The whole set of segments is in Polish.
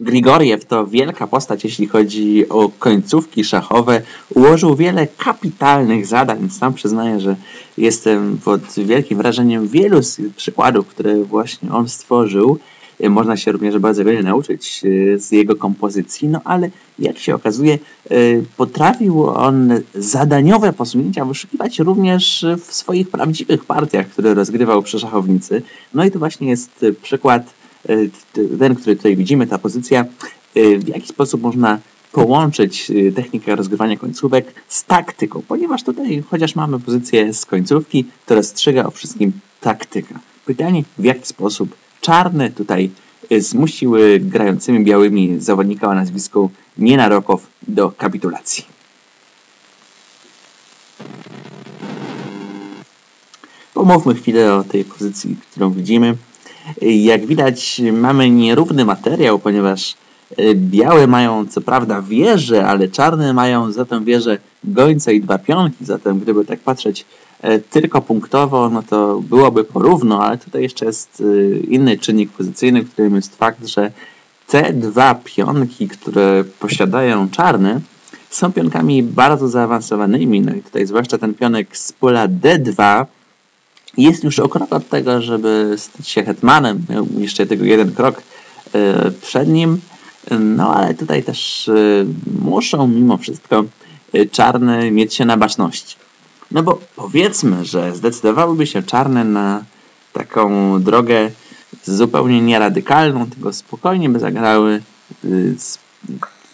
Grigoriew to wielka postać, jeśli chodzi o końcówki szachowe. Ułożył wiele kapitalnych zadań. Sam przyznaję, że jestem pod wielkim wrażeniem wielu z przykładów, które właśnie on stworzył. Można się również bardzo wiele nauczyć e, z jego kompozycji, no ale jak się okazuje, e, potrafił on zadaniowe posunięcia wyszukiwać również w swoich prawdziwych partiach, które rozgrywał przy szachownicy. No i to właśnie jest przykład ten, który tutaj widzimy, ta pozycja, w jaki sposób można połączyć technikę rozgrywania końcówek z taktyką, ponieważ tutaj, chociaż mamy pozycję z końcówki, to rozstrzyga o wszystkim taktyka. Pytanie, w jaki sposób czarne tutaj e, zmusiły grającymi białymi zawodnika o nazwisku Nienarokow do kapitulacji. Pomówmy chwilę o tej pozycji, którą widzimy. Jak widać, mamy nierówny materiał, ponieważ e, białe mają co prawda wieże, ale czarne mają za tę wieżę gońca i dwa pionki. Zatem, gdyby tak patrzeć E, tylko punktowo, no to byłoby porówno, ale tutaj jeszcze jest e, inny czynnik pozycyjny, którym jest fakt, że te dwa pionki, które posiadają czarne, są pionkami bardzo zaawansowanymi. No i tutaj zwłaszcza ten pionek z pola D2 jest już o krok od tego, żeby stać się hetmanem. Miał jeszcze tego jeden krok e, przed nim. No ale tutaj też muszą mimo wszystko czarne mieć się na baczności. No bo powiedzmy, że zdecydowałyby się czarne na taką drogę zupełnie nieradykalną, tylko spokojnie by zagrały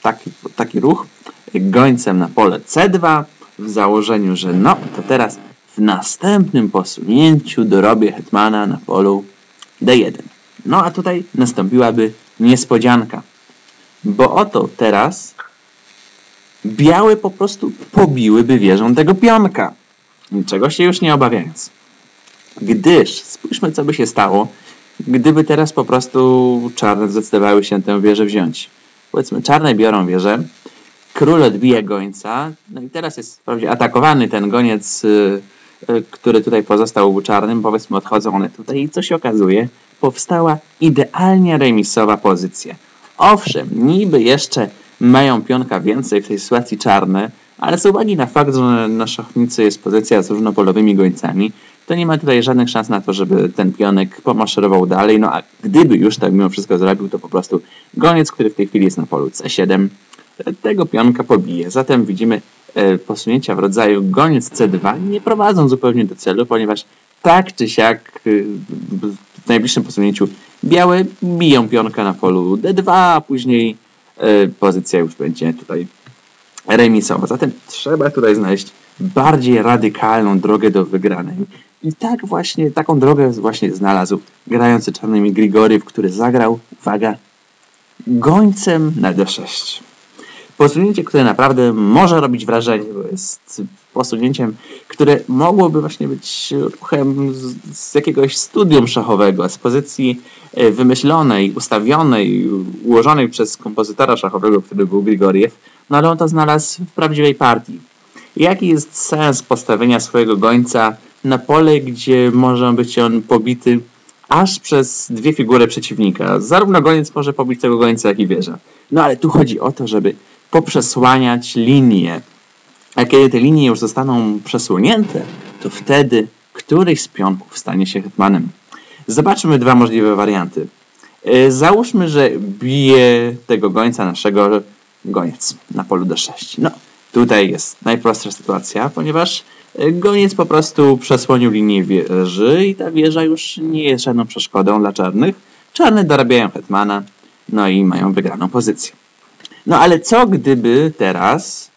taki, taki ruch gońcem na pole C2 w założeniu, że no to teraz w następnym posunięciu dorobię hetmana na polu D1. No a tutaj nastąpiłaby niespodzianka, bo oto teraz białe po prostu pobiłyby wieżą tego pionka niczego się już nie obawiając. Gdyż, spójrzmy co by się stało, gdyby teraz po prostu czarne zdecydowały się tę wieżę wziąć. Powiedzmy, czarne biorą wieżę, król odbija gońca, no i teraz jest atakowany ten goniec, y, który tutaj pozostał czarnym, powiedzmy odchodzą one tutaj i co się okazuje? Powstała idealnie remisowa pozycja. Owszem, niby jeszcze mają pionka więcej w tej sytuacji czarne, ale z uwagi na fakt, że na szachnicy jest pozycja z różnopolowymi gońcami, to nie ma tutaj żadnych szans na to, żeby ten pionek pomaszerował dalej. No a gdyby już tak mimo wszystko zrobił, to po prostu goniec, który w tej chwili jest na polu C7, tego pionka pobije. Zatem widzimy posunięcia w rodzaju goniec C2 nie prowadzą zupełnie do celu, ponieważ tak czy siak e, w najbliższym posunięciu białe biją pionka na polu D2, a później e, pozycja już będzie tutaj remisowa. Zatem trzeba tutaj znaleźć bardziej radykalną drogę do wygranej. I tak właśnie, taką drogę właśnie znalazł grający czarnymi Grigoriew, który zagrał, uwaga, gońcem na D6. Posunięcie, które naprawdę może robić wrażenie, bo jest posunięciem, które mogłoby właśnie być ruchem z, z jakiegoś studium szachowego, z pozycji e, wymyślonej, ustawionej, ułożonej przez kompozytora szachowego, który był Grigoriew, no ale on to znalazł w prawdziwej partii. Jaki jest sens postawienia swojego gońca na pole, gdzie może być on pobity aż przez dwie figury przeciwnika? Zarówno goniec może pobić tego gońca, jak i wieża. No ale tu chodzi o to, żeby poprzesłaniać linie. A kiedy te linie już zostaną przesunięte, to wtedy któryś z pionków stanie się hetmanem. Zobaczmy dwa możliwe warianty. E, załóżmy, że bije tego gońca naszego goniec na polu D6. No, tutaj jest najprostsza sytuacja, ponieważ e, goniec po prostu przesłonił linię wieży i ta wieża już nie jest żadną przeszkodą dla czarnych. Czarne dorabiają hetmana, no i mają wygraną pozycję. No ale co gdyby teraz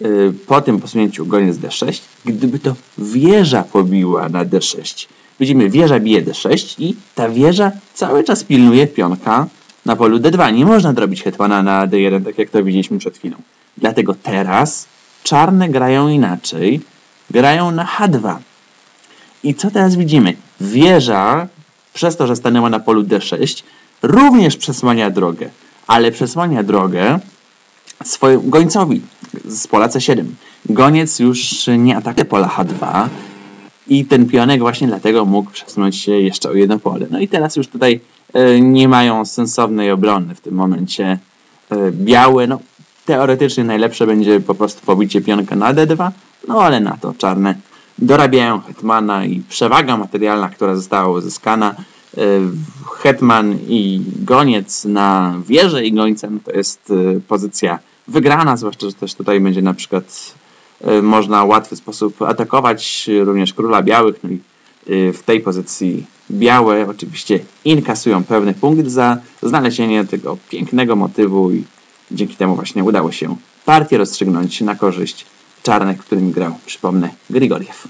yy, po tym posunięciu goniec D6, gdyby to wieża pobiła na D6? Widzimy, wieża bije D6 i ta wieża cały czas pilnuje pionka na polu D2. Nie można drobić hetmana na D1, tak jak to widzieliśmy przed chwilą. Dlatego teraz czarne grają inaczej. Grają na H2. I co teraz widzimy? Wieża, przez to, że stanęła na polu D6, również przesłania drogę, ale przesłania drogę swojemu gońcowi z pola C7. Goniec już nie atakuje pola H2 i ten pionek właśnie dlatego mógł przesunąć się jeszcze o jedno pole. No i teraz już tutaj e, nie mają sensownej obrony w tym momencie. E, białe, no teoretycznie najlepsze będzie po prostu pobicie pionka na d2, no ale na to czarne dorabiają hetmana i przewaga materialna, która została uzyskana, hetman i goniec na wieżę i gońcem to jest pozycja wygrana, zwłaszcza, że też tutaj będzie na przykład można w łatwy sposób atakować również króla białych, no i Y, w tej pozycji białe oczywiście inkasują pewny punkt za znalezienie tego pięknego motywu i dzięki temu właśnie udało się partię rozstrzygnąć na korzyść czarnych, którymi grał, przypomnę, Grigoriew.